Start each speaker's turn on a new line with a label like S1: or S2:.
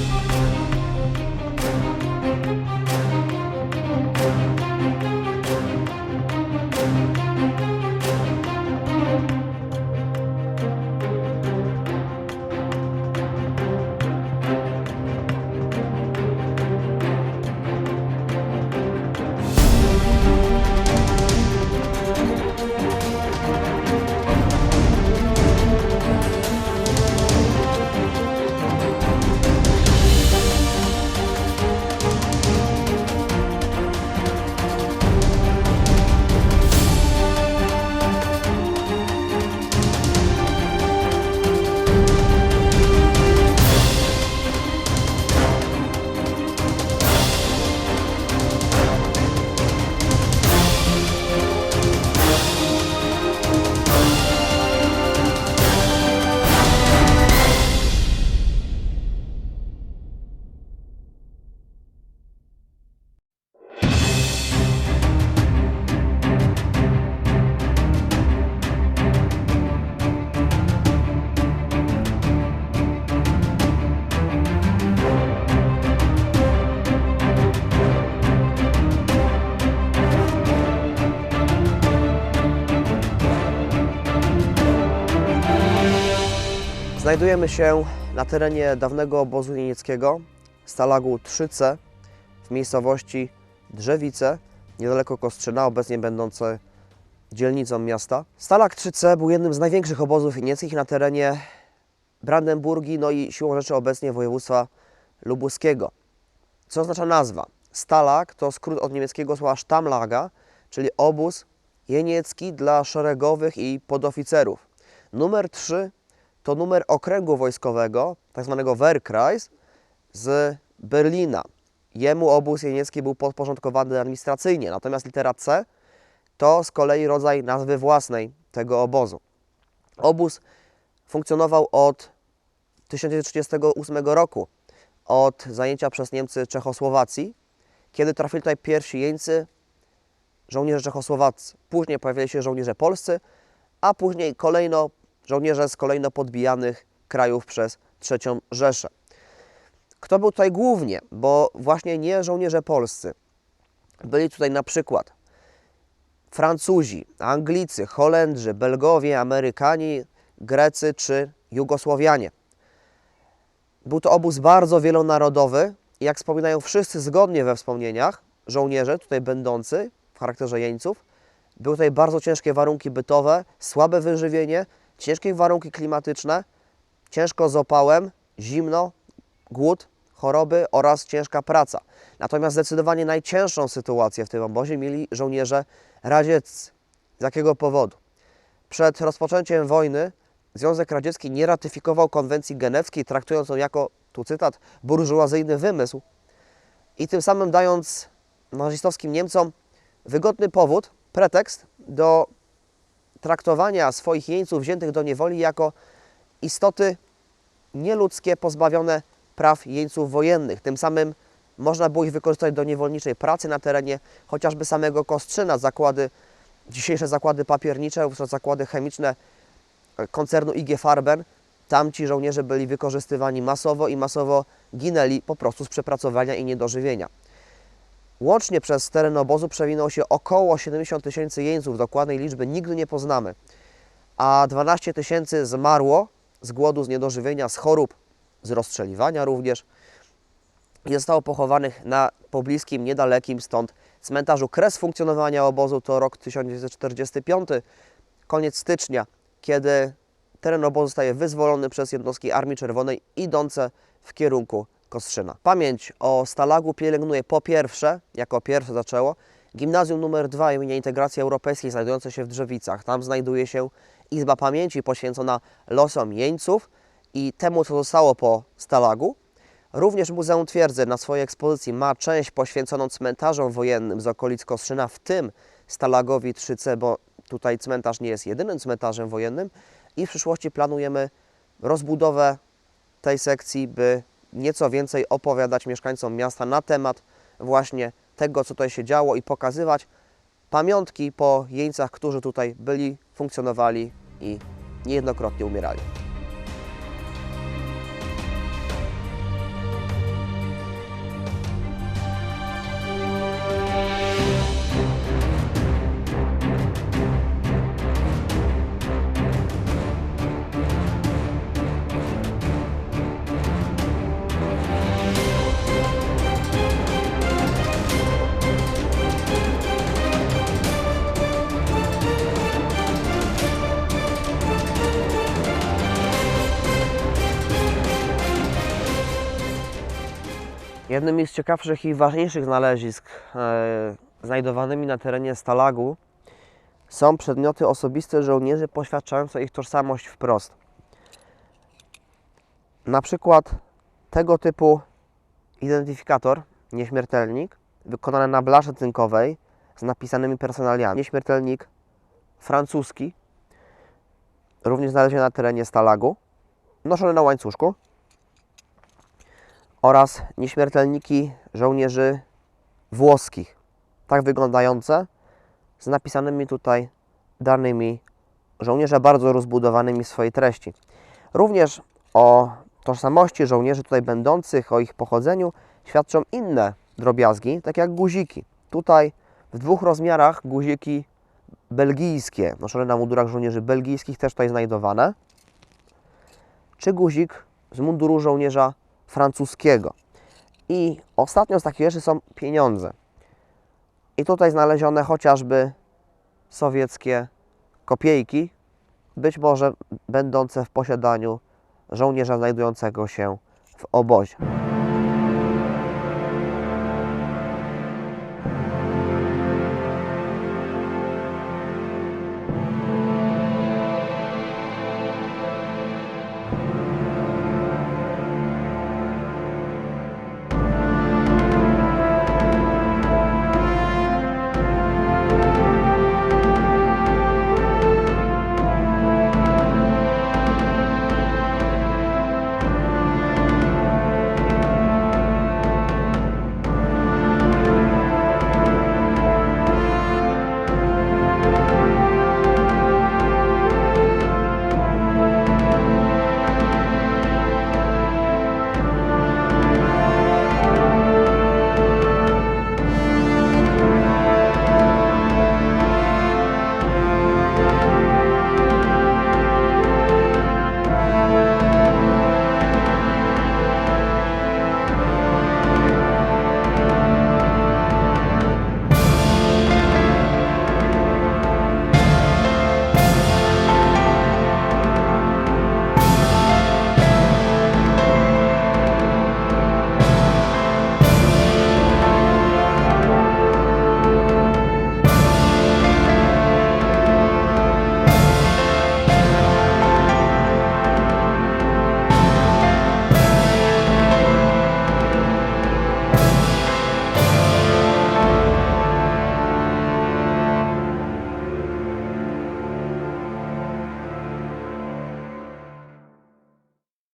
S1: Bye. Znajdujemy się na terenie dawnego obozu niemieckiego, Stalagu 3C, w miejscowości Drzewice, niedaleko Kostrzyna, obecnie będące dzielnicą miasta. Stalag 3C był jednym z największych obozów niemieckich na terenie Brandenburgii, no i siłą rzeczy obecnie województwa lubuskiego. Co oznacza nazwa? Stalag to skrót od niemieckiego słowa Stammlager, czyli obóz jeniecki dla szeregowych i podoficerów. Numer 3 to numer okręgu wojskowego, tak zwanego Wehrkreis, z Berlina. Jemu obóz jeniecki był podporządkowany administracyjnie, natomiast litera C to z kolei rodzaj nazwy własnej tego obozu. Obóz funkcjonował od 1938 roku, od zajęcia przez Niemcy Czechosłowacji, kiedy trafili tutaj pierwsi jeńcy, żołnierze czechosłowaccy. Później pojawili się żołnierze polscy, a później kolejno żołnierze z kolejno podbijanych krajów przez III Rzeszę. Kto był tutaj głównie? Bo właśnie nie żołnierze polscy. Byli tutaj na przykład Francuzi, Anglicy, Holendrzy, Belgowie, Amerykanie, Grecy czy Jugosłowianie. Był to obóz bardzo wielonarodowy jak wspominają wszyscy zgodnie we wspomnieniach, żołnierze tutaj będący w charakterze jeńców, były tutaj bardzo ciężkie warunki bytowe, słabe wyżywienie, ciężkie warunki klimatyczne, ciężko z opałem, zimno, głód, choroby oraz ciężka praca. Natomiast zdecydowanie najcięższą sytuację w tym obozie mieli żołnierze radzieccy. Z jakiego powodu? Przed rozpoczęciem wojny Związek Radziecki nie ratyfikował konwencji genewskiej, traktując ją jako, tu cytat, burżuazyjny wymysł i tym samym dając nazistowskim Niemcom wygodny powód, pretekst do traktowania swoich jeńców wziętych do niewoli jako istoty nieludzkie, pozbawione praw jeńców wojennych. Tym samym można było ich wykorzystać do niewolniczej pracy na terenie chociażby samego Kostrzyna, zakłady, dzisiejsze zakłady papiernicze, zakłady chemiczne koncernu IG Farben. Tam ci żołnierze byli wykorzystywani masowo i masowo ginęli po prostu z przepracowania i niedożywienia. Łącznie przez teren obozu przewinęło się około 70 tysięcy jeńców, dokładnej liczby nigdy nie poznamy, a 12 tysięcy zmarło z głodu, z niedożywienia, z chorób, z rozstrzeliwania również. I zostało pochowanych na pobliskim, niedalekim stąd cmentarzu. Kres funkcjonowania obozu to rok 1945, koniec stycznia, kiedy teren obozu zostaje wyzwolony przez jednostki Armii Czerwonej idące w kierunku Kostrzyna. Pamięć o Stalagu pielęgnuje po pierwsze, jako pierwsze zaczęło, gimnazjum numer 2 imienia Integracji Europejskiej znajdujące się w Drzewicach. Tam znajduje się Izba Pamięci poświęcona losom jeńców i temu, co zostało po Stalagu. Również Muzeum Twierdzy na swojej ekspozycji ma część poświęconą cmentarzom wojennym z okolic Kostrzyna, w tym Stalagowi 3C, bo tutaj cmentarz nie jest jedynym cmentarzem wojennym i w przyszłości planujemy rozbudowę tej sekcji, by nieco więcej opowiadać mieszkańcom miasta na temat właśnie tego, co tutaj się działo i pokazywać pamiątki po jeńcach, którzy tutaj byli, funkcjonowali i niejednokrotnie umierali. Jednym z ciekawszych i ważniejszych znalezisk e, znajdowanymi na terenie Stalagu są przedmioty osobiste żołnierzy poświadczające ich tożsamość wprost. Na przykład tego typu identyfikator, nieśmiertelnik, wykonany na blasze cynkowej z napisanymi personaliami. Nieśmiertelnik francuski, również znaleziony na terenie Stalagu, noszony na łańcuszku oraz nieśmiertelniki żołnierzy włoskich, tak wyglądające, z napisanymi tutaj danymi żołnierza bardzo rozbudowanymi w swojej treści. Również o tożsamości żołnierzy tutaj będących, o ich pochodzeniu świadczą inne drobiazgi, takie jak guziki. Tutaj w dwóch rozmiarach guziki belgijskie, noszone na mundurach żołnierzy belgijskich, też tutaj znajdowane, czy guzik z munduru żołnierza francuskiego. I ostatnią z takich rzeczy są pieniądze. I tutaj znalezione chociażby sowieckie kopiejki, być może będące w posiadaniu żołnierza znajdującego się w obozie.